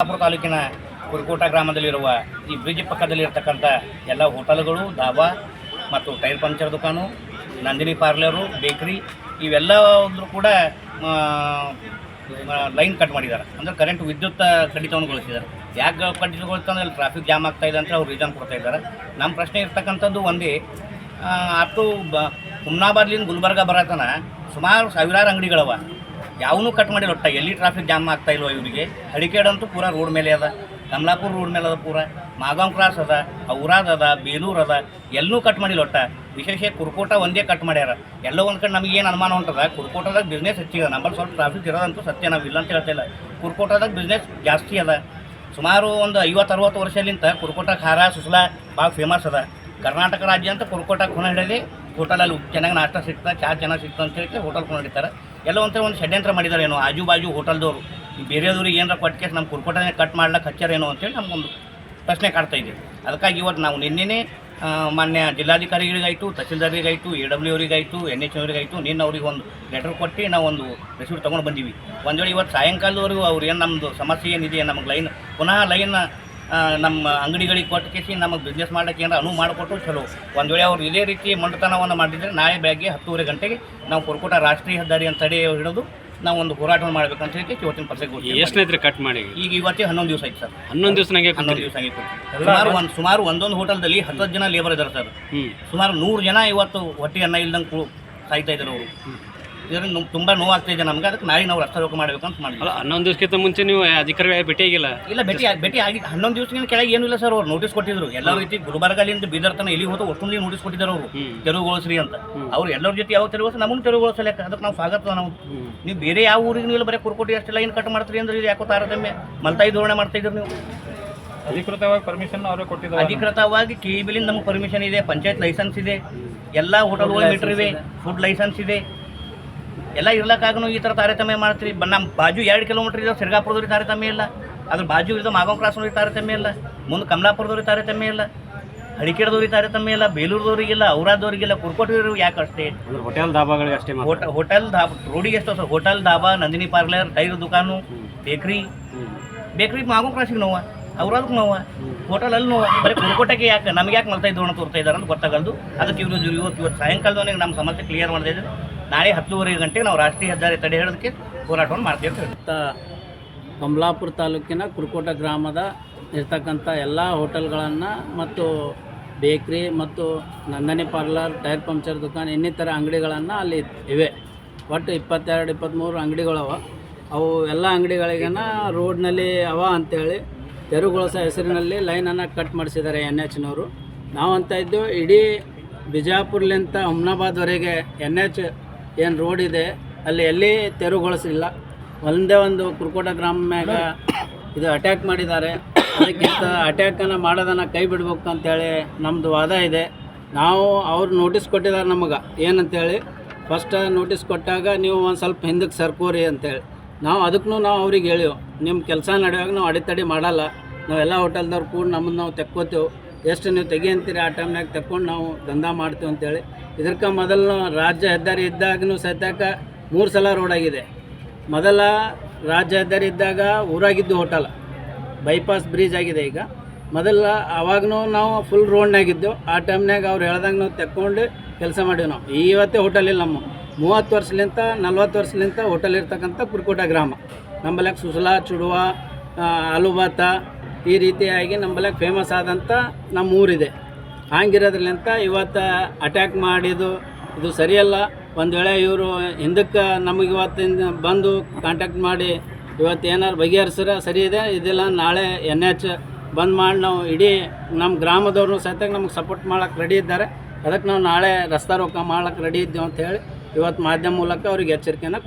ಚಿಕ್ಕಬಳ್ಳಾಪುರ ತಾಲೂಕಿನ ಕುರುಕೋಟ ಗ್ರಾಮದಲ್ಲಿರುವ ಈ ಬ್ರಿಡ್ಜ್ ಪಕ್ಕದಲ್ಲಿರ್ತಕ್ಕಂಥ ಎಲ್ಲ ಹೋಟೆಲ್ಗಳು, ಧಾಬಾ ಮತ್ತು ಟೈರ್ ಪಂಚರ್ ದುಕಾನು, ನಂದಿನಿ ಪಾರ್ಲರು, ಬೇಕ್ರಿ ಇವೆಲ್ಲ ಕೂಡ ಲೈನ್ ಕಟ್ ಮಾಡಿದ್ದಾರೆ. ಅಂದರೆ ಕರೆಂಟ್ ವಿದ್ಯುತ್ ಕಡಿತವನ್ನುಗೊಳಿಸಿದ್ದಾರೆ. ಯಾಕೆ ಕಡಿತಗೊಳಿಸ್ತಂದ್ರೆ ಅಲ್ಲಿ ಟ್ರಾಫಿಕ್ ಜಾಮ್ ಆಗ್ತಾ ಇದೆ ಅಂತ ಅವ್ರು ರೀಸನ್ ಕೊಡ್ತಾ ಇದ್ದಾರೆ. ನಮ್ಮ ಪ್ರಶ್ನೆ ಇರ್ತಕ್ಕಂಥದ್ದು ಒಂದೇ ಅಷ್ಟು ಬ, ಹುಮ್ನಾಬಾದ್ಲಿಂದ ಗುಲ್ಬರ್ಗ ಬರತನ ಸುಮಾರು ಸಾವಿರಾರು ಅಂಗಡಿಗಳವ. ಯಾವನ್ನೂ ಕಟ್ ಮಾಡಿಲ್ಲ ಒಟ್ಟ ಎಲ್ಲಿ ಟ್ರಾಫಿಕ್ ಜಾಮ್ ಆಗ್ತಾ ಇಲ್ವೋ ಇವರಿಗೆ. ಹಡಿಕೇಡಂತೂ ಪೂರ ರೋಡ್ ಮೇಲೆ ಅದ. ಕಮಲಾಪುರ ರೋಡ್ ಮೇಲೆ ಅದ ಪೂರ. ಮಾಗಾಂ ಕ್ರಾಸ್ ಅದ ಔರಾದ್ ಅದ ಬೇಲೂರು ಅದ. ಎಲ್ಲೂ ಕಟ್ ಮಾಡಿಲ್ಲ ಒಟ್ಟ. ವಿಶೇಷ ಕುರ್ಕೋಟ ಒಂದೇ ಕಟ್ ಮಾಡ್ಯಾರ. ಎಲ್ಲೋ ಒಂದು ಕಡೆ ನಮಗೆ ಏನು ಅನುಮಾನ ಉಂಟದ? ಕುರ್ಕೋಟದಾಗ ಬಿಸ್ನೆಸ್ ಹೆಚ್ಚಿದೆ ನಂಬಲ್ ಸ್ವಲ್ಪ ಟ್ರಾಫಿಕ್ ಇರೋದಂತೂ ಸತ್ಯ. ನಾವು ಇಲ್ಲ ಅಂತ ಹೇಳ್ತಾ ಇಲ್ಲ. ಕುರ್ಕೋಟದಾಗ ಬಿಸ್ನೆಸ್ ಜಾಸ್ತಿ ಅದ. ಸುಮಾರು ಒಂದು ಐವತ್ತು ಅರವತ್ತು ವರ್ಷಲಿಂತ ಕುರ್ಕೋಟ, ಖಾರ, ಸುಸಲ ಭಾಳ ಫೇಮಸ್ ಅದ. ಕರ್ನಾಟಕ ರಾಜ್ಯ ಅಂತ ಕುರ್ಕೋಟ ಹೊನ ಹಿಡಿದು ಹೋಟೆಲಲ್ಲಿ ಚೆನ್ನಾಗಿ ನಾಷ್ಟ ಸಿಗ್ತದೆ ಚಹಾ ಚೆನ್ನಾಗಿ ಸಿಗ್ತದೆ ಅಂತ ಹೇಳಿ ಹೋಟೆಲ್ ಖುಣ ಹಿಡಿತಾರೆ ಎಲ್ಲ ಒಂಥರ ಒಂದು ಷಡ್ಯಂತ್ರ ಮಾಡಿದ್ದಾರೆ ಏನೋ ಆಜು ಬಾಜು ಹೋಟೆಲ್ದವರು ಬೇರೆಯವ್ರಿಗೆ ಏನಾರ ಕೊಟ್ಟು ಕೇಸ್ ನಮ್ಮ ಕುರ್ಕೋಟನೇ ಕಟ್ ಮಾಡ್ಲಕ್ಕೆ ಹಚ್ಚಾರೇನೋ ಅಂತೇಳಿ ನಮಗೊಂದು ಪ್ರಶ್ನೆ ಕಾಡ್ತಾ ಇದೆ. ಅದಕ್ಕಾಗಿ ಇವತ್ತು ನಾವು ನಿನ್ನೆನೇ ಮಾನ್ಯ ಜಿಲ್ಲಾಧಿಕಾರಿಗಳಿಗಾಯಿತು ತಹಸೀಲ್ದಾರಿಗಾಯಿತು ಎ ಡಬ್ಲ್ಯೂ ಅವರಿಗಾಯಿತು ಎನ್ ಎಚ್ ಅವರಿಗಾಯಿತು ನಿನ್ನ ಅವ್ರಿಗೆ ಒಂದು ಲೆಟರ್ ಕೊಟ್ಟು ನಾವು ಒಂದು ರಿಸೀಟ್ ತೊಗೊಂಡು ಬಂದೀವಿ. ಒಂದು ವೇಳೆ ಇವತ್ತು ಸಾಯಂಕಾಲದವರೆಗೂ ಅವ್ರು ಏನು ನಮ್ಮದು ಸಮಸ್ಯೆ ಏನಿದೆ, ನಮಗೆ ಲೈನ್ ಪುನಃ ಲೈನ್ ನಮ್ಮ ಅಂಗಡಿಗಳಿಗೆ ಕೊಟ್ಟು ಕೇಸಿ ನಮಗೆ ಬಿಸ್ನೆಸ್ ಮಾಡ್ಲಿಕ್ಕೆ ಏನಾರ ಅನುವು ಮಾಡಿಕೊಟ್ಟು ಚಲೋ. ಒಂದು ವೇಳೆ ಅವರು ಇದೇ ರೀತಿ ಮಂಡತನವನ್ನು ಮಾಡಿದರೆ ನಾಳೆ ಬೆಳಗ್ಗೆ ಹತ್ತೂವರೆ ಗಂಟೆಗೆ ನಾವು ಕೊರಕೋಟ ರಾಷ್ಟ್ರೀಯ ಹೆದ್ದಾರಿ ಅಂತ ತಡೆ ಹಿಡಿದು ನಾವು ಒಂದು ಹೋರಾಟವನ್ನು ಅಂತ ಹೇಳಿ ಇವತ್ತಿನ ಪರ್ಸೆಗೆ ಎಷ್ಟನೇತ್ರಿ ಕಟ್ ಮಾಡಿ ಈಗ ಇವತ್ತೇ ಹನ್ನೊಂದು ದಿವಸ ಆಯ್ತು ಸರ್. ಹನ್ನೊಂದು ದಿವಸನಾಗೆ ಹನ್ನೊಂದು ದಿವಸ ಆಗಿತ್ತು ಸುಮಾರು ಒಂದು ಸುಮಾರು ಒಂದೊಂದು ಹೋಟೆಲ್ದಲ್ಲಿ ಹತ್ತು ಜನ ಲೇಬರ್ ಇದ್ದಾರೆ ಸರ್. ಸುಮಾರು ನೂರು ಜನ ಇವತ್ತು ಹೊಟ್ಟೆ ಅನ್ನ ಇಲ್ದಂಗೆ ಸಾಯ್ತಾ ಇದ್ದಾರೆ ಅವರು. ಇದರಿಂದ ತುಂಬ ನೋವಾಗ್ತಿದೆ ನಮ್ಗೆ ಅದಕ್ಕೆ ನಾಳೆ ನಾವು ರಸ್ತೆ ರೋಗ ಮಾಡ್ಬೇಕಂತ ಮಾಡಿದ್ವಿ. ಅಲ್ಲ ಹನ್ನೊಂದು ದಿವಸಕ್ಕಿಂತ ಮುಂಚೆ ನೀವು ಅಧಿಕಾರಿ ಭೇಟಿ ಆಗಿಲ್ಲ? ಇಲ್ಲ ಭೇಟಿ ಭೇಟಿ ಆಗಿ ಹನ್ನೊಂದು ದಿವಸದಿಂದ ಕೆಳಗೆ ಏನು ಇಲ್ಲ ಸರ್ ಅವ್ರು. ನೋಟಿಸ್ ಕೊಟ್ಟಿದ್ರು. ಎಲ್ಲ ರೀತಿ ಗುಲ್ಬರ್ಗಲಿಂದ ಬೀದರ್ ತನ ಇಲ್ಲಿ ಹೋದ ಅಷ್ಟೊಂದು ನೋಟಿಸ್ ಕೊಟ್ಟಿದ್ದಾರೆ ಅವರು. ತೆರವುಗೊಳಿಸ್ರಿ ಅಂತ. ಅವ್ರು ಎಲ್ಲರ ಜೊತೆ ಯಾವ ತೆರವು ನಮ್ಮನ್ನು ತೆರವುಗೊಳಿಸಲಿಕ್ಕೆ ಅದಕ್ಕೆ ನಾವು ಸ್ವಾಗತ ನಾವು. ನೀವು ಬೇರೆ ಯಾವ ಊರಿಗೆ ನೀವು ಬರೀ ಕುರ್ಕೋಟಿ ಅಷ್ಟೆಲ್ಲ ಏನು ಕಟ್ ಮಾಡ್ತೀರಿ ಅಂದ್ರೆ ಇದು ಯಾಕೋ ತಾರತಮ್ಯ ಮಲ್ತಾಯಿ ಧೋರಣೆ ಮಾಡ್ತಾ ಇದ್ರು ನೀವು. ಅಧಿಕೃತವಾಗಿ ಪರ್ಮಿಷನ್ ಅವರೇ ಕೊಟ್ಟಿದ್ದಾರೆ. ಅಧಿಕೃತವಾಗಿ ಕೆ ಬಿಲಿಂದ ನಮಗೆ ಪರ್ಮಿಷನ್ ಇದೆ ಪಂಚಾಯತ್ ಲೈಸೆನ್ಸ್ ಇದೆ ಎಲ್ಲ ಹೋಟೆಲ್ಗಳು ಮೀಟರ್ ಇವೆ ಫುಡ್ ಲೈಸೆನ್ಸ್ ಇದೆ. ಎಲ್ಲ ಇರ್ಲಕ್ಕಾಗೂ ಈ ಥರ ತಾರತಮ್ಯ ಮಾಡ್ತೀರಿ? ಬ- ನಮ್ಮ ಬಾಜು ಎರಡು ಕಿಲೋಮೀಟರ್ ಇದ್ದಾವೆ ಸಿರ್ಗಾಪುರದವ್ರಿಗೆ ತಾರತಮ್ಯ ಇಲ್ಲ. ಅದ್ರ ಬಾಜು ಇದ್ದಾವೆ ಮಾಗೋ ಕ್ರಾಸ್ನವ್ರಿಗೆ ತಾರತಮ್ಯ ಇಲ್ಲ. ಮುಂದೆ ಕಮಲಾಪುರದವ್ರಿಗೆ ತಾರತಮ್ಯ ಇಲ್ಲ. ಹಡಿಕೇಡದವ್ರಿಗೆ ತಾರತಮ್ಯ ಇಲ್ಲ. ಬೇಲೂರದವ್ರಿಗಿಲ್ಲ ಔರಾದವ್ರಿಗಿಲ್ಲ ಕುರ್ಕೋಟಿವ್ರಿಗೆ ಯಾಕೆ ಅಷ್ಟೇ? ಹೋಟೆಲ್ ಧಾಬಾಗಳಿಗೆ ಅಷ್ಟೇ ಹೋಟೆಲ್ ಧಾಬಾ ರೋಡಿಗೆ ಎಷ್ಟು sir hotel dhaba Nandini parlour tyre ದುಕಾನು bakery bakery ಮಾಗೋ ಕ್ರಾಸಿಗೆ ನೋವಾ? ಅವ್ರದಕ್ಕೆ ನೋವ? ಹೋಟೆಲ್ ಅಲ್ಲಿ ನೋವ? ಬರೀ ಕುರ್ಕೋಟೆಗೆ ಯಾಕೆ? ನಮ್ಗೆ ಯಾಕೆ ಮಲ್ತಾ ಇದ್ದು ತೋರ್ತಾ ಇದ್ದಾರೆ ಅಂತ ಗೊತ್ತಾಗಲ್ದು. ಅದಕ್ಕೆ ಇವರು ಇವತ್ತು ಇವತ್ತು ಸಾಯಂಕಾಲದವನಿಗೆ ನಮ್ಮ ಸಮಸ್ಯೆ ಕ್ಲಿಯರ್ ಮಾಡ್ತಾ ಇದ್ದಾರೆ. ನಾಳೆ ಹತ್ತೂವರೆ ಗಂಟೆಗೆ ನಾವು ರಾಷ್ಟ್ರೀಯ ಹೆದ್ದಾರಿ ತಡೆ ಹಿಡಿದಕ್ಕೆ ಹೋರಾಟವನ್ನು ಮಾಡ್ತೀವಿ ಅಂತ. ಕಮಲಾಪುರ ತಾಲೂಕಿನ ಕುರುಕೋಟ ಗ್ರಾಮದ ಇರ್ತಕ್ಕಂಥ ಎಲ್ಲ ಹೋಟೆಲ್ಗಳನ್ನು ಮತ್ತು ಬೇಕ್ರಿ ಮತ್ತು ನಂದನಿ ಪಾರ್ಲರ್, ಟೈರ್ ಪಂಚರ್ ದುಕಾನ್, ಇನ್ನಿತರ ಅಂಗಡಿಗಳನ್ನು ಅಲ್ಲಿ ಇವೆ. ಒಟ್ಟು ಇಪ್ಪತ್ತೆರಡು ಇಪ್ಪತ್ತ್ಮೂರು ಅಂಗಡಿಗಳವ. ಅವು ಎಲ್ಲ ಅಂಗಡಿಗಳಿಗೇನ ರೋಡ್ನಲ್ಲಿ ಅವ ಅಂತೇಳಿ ತೆರವುಗೊಳಿಸೋ ಹೆಸರಿನಲ್ಲಿ ಲೈನನ್ನು ಕಟ್ ಮಾಡಿಸಿದ್ದಾರೆ ಎನ್ ಎಚ್ನವರು ನಾವಂತ ಇದ್ದು ಇಡೀ ಬಿಜಾಪುರ್ಲಿಂತ ಹುಮ್ನಾಬಾದ್ವರೆಗೆ ಎನ್ ಎಚ್ ಏನು ರೋಡ್ ಇದೆ, ಅಲ್ಲಿ ಎಲ್ಲಿ ತೆರವುಗೊಳಿಸಿಲ್ಲ ಒಂದೇ ಒಂದು ಕುರ್ಕೋಟ ಗ್ರಾಮ ಮ್ಯಾಗ ಇದು ಅಟ್ಯಾಕ್ ಮಾಡಿದ್ದಾರೆ. ಅದಕ್ಕಿಂತ ಅಟ್ಯಾಕನ್ನು ಮಾಡೋದನ್ನು ಕೈ ಬಿಡ್ಬೇಕು ಅಂತೇಳಿ ನಮ್ಮದು ವಾದ ಇದೆ. ನಾವು ಅವ್ರು ನೋಟಿಸ್ ಕೊಟ್ಟಿದ್ದಾರೆ ನಮಗೆ. ಏನಂತೇಳಿ ಫಸ್ಟ್ ನೋಟಿಸ್ ಕೊಟ್ಟಾಗ ನೀವು ಒಂದು ಸ್ವಲ್ಪ ಹಿಂದಕ್ಕೆ ಸರ್ಕೋರಿ ಅಂತೇಳಿ ನಾವು ಅದಕ್ಕೂ ನಾವು ಅವ್ರಿಗೆ ಹೇಳಿವು ನಿಮ್ಮ ಕೆಲಸ ನಡೆಯುವಾಗ ನಾವು ಅಡೆತಡೆ ಮಾಡಲ್ಲ. ನಾವೆಲ್ಲ ಹೋಟೆಲ್ದವ್ರು ಕೂಡ ನಮ್ಮನ್ನು ನಾವು ತೆಕ್ಕೋತೇವೆ. ಎಷ್ಟು ನೀವು ತೆಗಿಯಂತೀರಿ ಆ ಟೈಮ್ನಾಗ ತೆಕ್ಕೊಂಡು ನಾವು ದಂಧ ಮಾಡ್ತೀವಿ ಅಂತೇಳಿ ಇದಕ್ಕೆ ಮೊದಲು ರಾಜ್ಯ ಹೆದ್ದಾರಿ ಇದ್ದಾಗೂ ಸದ್ಯಕ್ಕ ಮೂರು ಸಲ ರೋಡ್ ಆಗಿದೆ. ಮೊದಲ ರಾಜ್ಯ ಹೆದ್ದಾರಿ ಇದ್ದಾಗ ಊರಾಗಿದ್ದು ಹೋಟೆಲ್ ಬೈಪಾಸ್ ಬ್ರಿಡ್ಜ್ ಆಗಿದೆ ಈಗ. ಮೊದಲ ಅವಾಗೂ ನಾವು ಫುಲ್ ರೋಡ್ನಾಗಿದ್ದು ಆ ಟೈಮ್ನಾಗ ಅವ್ರು ಹೇಳ್ದಂಗೆ ನಾವು ತೆಕ್ಕೊಂಡು ಕೆಲಸ ಮಾಡೀವಿ ನಾವು. ಇವತ್ತೇ ಹೋಟೆಲ್ ಇಲ್ಲ ನಮ್ಮ. ಮೂವತ್ತು ವರ್ಷಲಿಂತ ನಲ್ವತ್ತು ವರ್ಷಲಿಂತ ಹೋಟೆಲ್ ಇರ್ತಕ್ಕಂಥ ಕುರ್ಕೋಟ ಗ್ರಾಮ. ನಂಬಲಕ್ ಸುಸಲ, ಚುಡುವ ಆಲೂಬಾತ ಈ ರೀತಿಯಾಗಿ ನಂಬಲಕ್ ಫೇಮಸ್ ಆದಂಥ ನಮ್ಮ ಊರಿದೆ ಹಂಗಿರೋದ್ರಲಿಂತ ಇವತ್ತು ಅಟ್ಯಾಕ್ ಮಾಡಿದ್ದು. ಇದು ಸರಿಯಲ್ಲ. ಒಂದು ವೇಳೆ ಇವರು ಹಿಂದಕ್ಕೆ ನಮಗೆ ಇವತ್ತಿಂದ ಬಂದು ಕಾಂಟ್ಯಾಕ್ಟ್ ಮಾಡಿ ಇವತ್ತು ಏನಾರು ಬಗೆಹರಿಸ್ರೆ ಸರಿ ಇದೆ. ಇದಿಲ್ಲ, ನಾಳೆ ಎನ್ ಎಚ್ ಬಂದ್ ಮಾಡಿ ನಾವು ಇಡೀ ನಮ್ಮ ಗ್ರಾಮದವ್ರನ್ನೂ ಸಹಿತ ನಮ್ಗೆ ಸಪೋರ್ಟ್ ಮಾಡೋಕೆ ರೆಡಿ ಇದ್ದಾರೆ. ಅದಕ್ಕೆ ನಾವು ನಾಳೆ ರಸ್ತೆ ರೋಕ ಮಾಡೋಕೆ ರೆಡಿ ಇದ್ದೀವಿ ಅಂತ ಹೇಳಿ ಇವತ್ತು ಮಾಧ್ಯಮ ಮೂಲಕ ಅವ್ರಿಗೆ ಎಚ್ಚರಿಕೆಯನ್ನು ಕೊಡ್ತೀವಿ.